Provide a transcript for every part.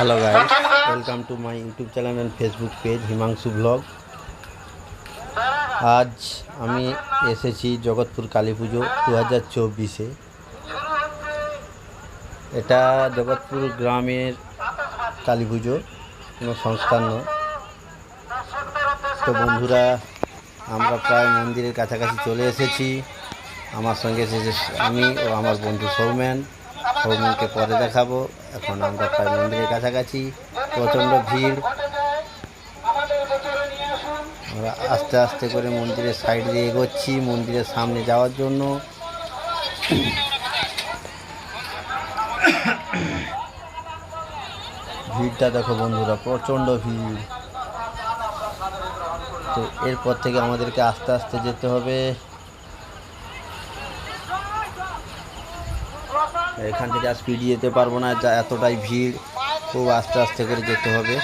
Hello guys welcome to my YouTube channel and Facebook page Himanshu blog আজ আমি এসেছি জগৎপুর কালী পুজো দু হাজার চব্বিশে। এটা জগৎপুর গ্রামের কালী পুজো কোনো সংস্থান নয়। তো বন্ধুরা আমরা প্রায় মন্দিরের কাছাকাছি চলে এসেছি। আমার সঙ্গে এসেছে আমি ও আমার বন্ধু সৌমেন। সৌমেনকে পরে দেখাবো। এখন আমরা প্রায় মন্দিরের কাছাকাছি। প্রচণ্ড ভিড়। আমরা আস্তে আস্তে করে মন্দিরের সাইড দিয়ে এগোচ্ছি, মন্দিরের সামনে যাওয়ার জন্য। ভিড়টা দেখো বন্ধুরা, প্রচণ্ড ভিড়। তো এরপর থেকে আমাদেরকে আস্তে আস্তে যেতে হবে। এখান থেকে আর স্পিডে যেতে পারব না, যা এতটাই ভিড়, খুব আস্তে আস্তে করে যেতে হবে।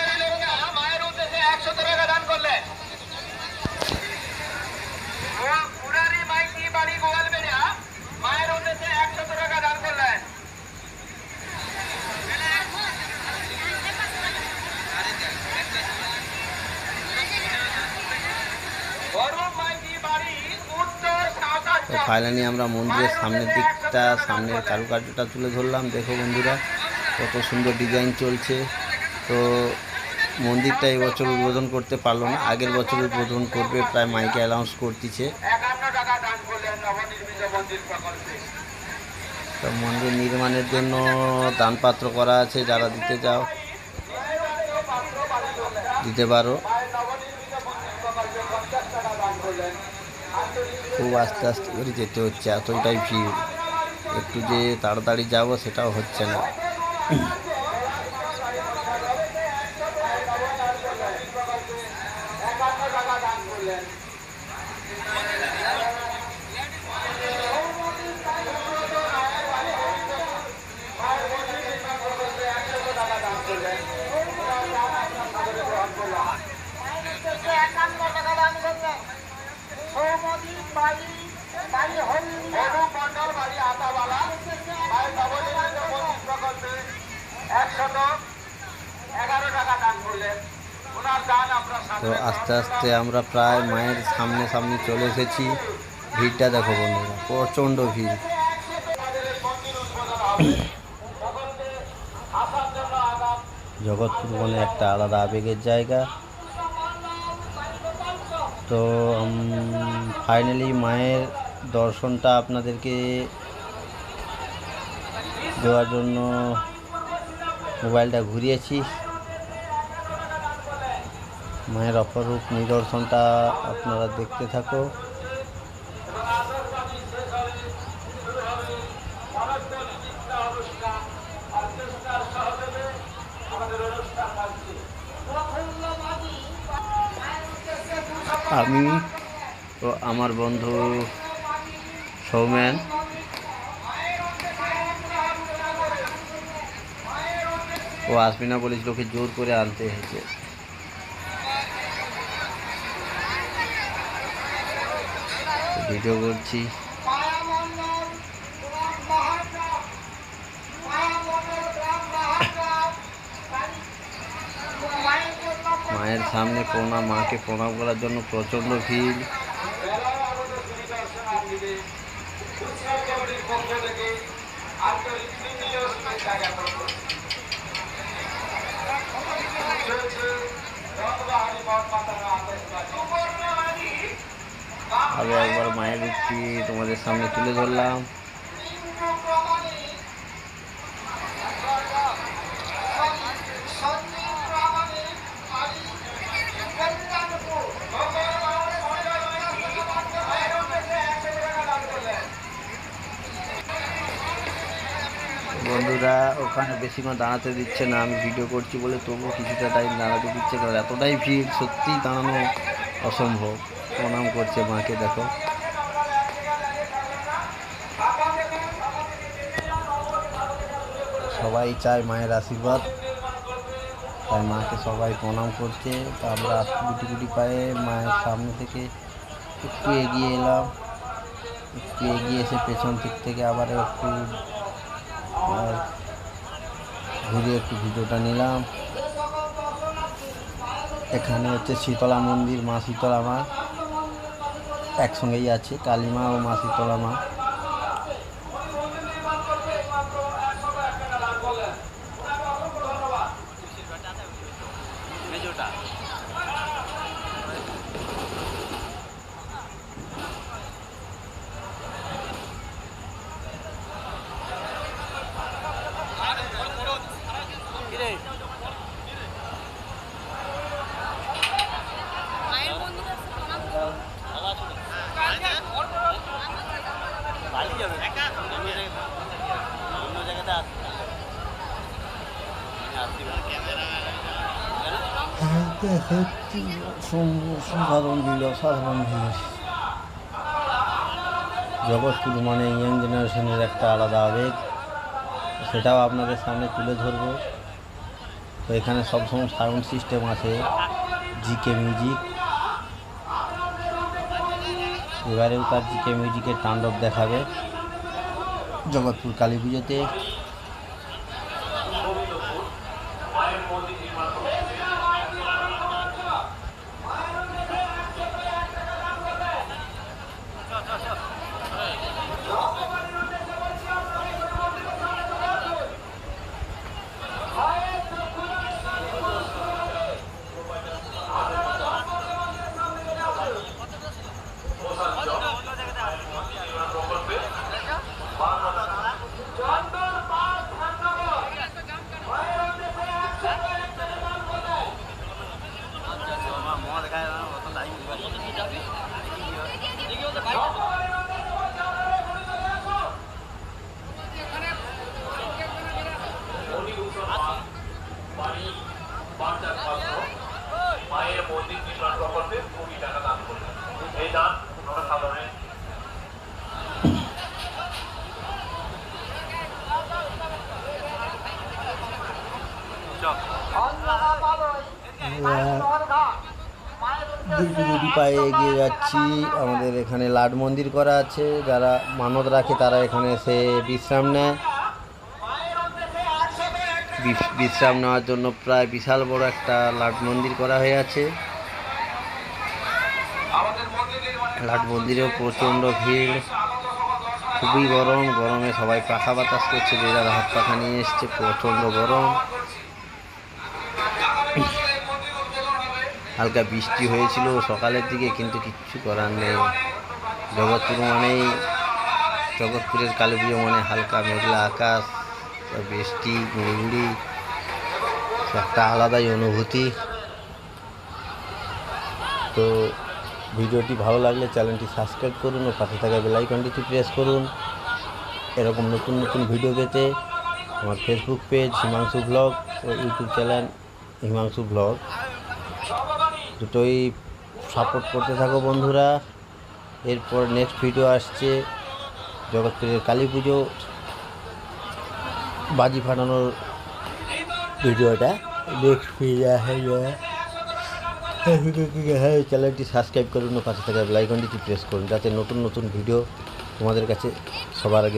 ফাইনালি আমরা মন্দিরের সামনের দিকটা, সামনের কারুকার্যটা তুলে ধরলাম। দেখো বন্ধুরা, কত সুন্দর ডিজাইন চলছে। তো মন্দিরটা এবছর উদ্বোধন করতে পারল না। আগের বছর উদ্বোধন করবে, প্রায় মাইকে অ্যানাউন্স করতেছে। তো মন্দির নির্মাণের জন্য দানপাত্র করা আছে, যারা দিতে যাও দিতে পারো। খুব আস্তে আস্তে করে যেতে হচ্ছে, এতটাই ভিড়। একটু যে তাড়াতাড়ি যাব সেটাও হচ্ছে না একান্ন টাকা দান করলেন সৌমদী বাড়ি বাড়ি হলদিয়া অনুপ মন্ডল বাড়ি আতাবালা মায়ের নবনির্মিত মন্দির প্রকল্পে একশত এগারো টাকা দান করলেন ওনার দান আমরা তো আস্তে আস্তে আমরা প্রায় মায়ের সামনে সামনে চলে এসেছি। ভিড়টা দেখো বন্ধুরা, প্রচণ্ড ভিড়। জগৎপুর মানে একটা আলাদা আবেগের জায়গা। তো ফাইনালি মায়ের দর্শনটা আপনাদেরকে দেওয়ার জন্য মোবাইলটা ঘুরিয়েছি। মায়ের অপরূপ নিদর্শনটা আপনারা দেখতে থাকো। আমি ও আমার বন্ধু সৌম্যান ও আসবে না বলেছিল, ওকে জোর করে আনতে হয়েছে। ভিডিও করছি। মায়ের সামনে প্রণাম মাকে প্রণাম করার জন্য প্রচণ্ড ভিড়। আরও একবার মায়ের রূপটি তোমাদের সামনে তুলে ধরলাম। বন্ধুরা, ওখানে বেশিক্ষণ দাঁড়াতে দিচ্ছে না, আমি ভিডিও করছি বলে তবুও কিছুটা টাইম দাঁড়াতে দিচ্ছে, কারণ এতটাই ভিড়, সত্যিই দাঁড়ানো অসম্ভব। প্রণাম করছে মাকে, দেখো। সবাই চায় মায়ের আশীর্বাদ। তাই মাকে সবাই প্রণাম করছে। তো আমরা গুটি গুটি পায়ে মায়ের সামনে থেকে একটু এগিয়ে এলাম। একটু এগিয়ে এসে পেছন দিক থেকে আবার একটু ঘুরে একটু ভিডিওটা নিলাম। এখানে হচ্ছে শীতলা মন্দির, মা শীতলা মা। একসঙ্গেই আছে কালিমা ও মাসিতলা মা মায়ের মন্দির আছে প্রণাম করো। সাধারণ ভিড় অসাধারণ ভিড় জগৎপুর মানে ইয়াং জেনারেশনের একটা আলাদা আবেগ। সেটাও আপনাদের সামনে তুলে ধরবো। তো এখানে সবসময় সাউন্ড সিস্টেম আছে জিকে মিউজিক এবারেও তার জিকে মিউজিকের তাণ্ডব দেখাবে। জগৎপুর কালী পুজোতে। মন্দির নির্মাণ প্রকল্পে কোটি টাকা দান করলেন এই দান দুটি পায়ে এগিয়ে যাচ্ছি। আমাদের এখানে লাট মন্দির করা আছে। যারা মানত রাখে তারা এখানে এসে বিশ্রাম নেয় মায়ের উদ্দেশ্যে একসাথে একটা বিশ- বিশ্রাম নেওয়ার জন্য প্রায় বিশাল বড় একটা লাট মন্দির করা হয়ে আছে। লাট মন্দিরেও প্রচণ্ড ভিড়। খুবই গরম, গরমে সবাই পাখা বাতাস করছে যে যারা হাত পাখা নিয়ে এসছে, প্রচণ্ড গরম। হালকা বৃষ্টি হয়েছিল সকালের দিকে, কিন্তু কিচ্ছু করার নেই। জগৎপুর মানেই, জগৎপুরের কালী পুজো মানে হালকা মেঘলা আকাশ, বৃষ্টি গুড়ি একটা আলাদাই অনুভূতি। তো ভিডিওটি ভালো লাগলে চ্যানেলটি সাবস্ক্রাইব করুন ও পাশে থাকা বেলাইকনটিতে প্রেস করুন। এরকম নতুন নতুন ভিডিও পেতে আমার ফেসবুক পেজ হিমাংশু ব্লগ ও ইউটিউব চ্যানেল হিমাংশু ব্লগ দুটোই সাপোর্ট করতে থাকো বন্ধুরা। এরপর নেক্সট ভিডিও আসছে জগৎপুরের কালী পুজো। বাজি ফাটানোর ভিডিওটা নেক্সট ভিডিও হ্যাঁ চ্যানেলটি সাবস্ক্রাইব করুন পাশে থাকা বেলাইকনটি প্রেস করুন, যাতে নতুন নতুন ভিডিও তোমাদের কাছে সবার আগে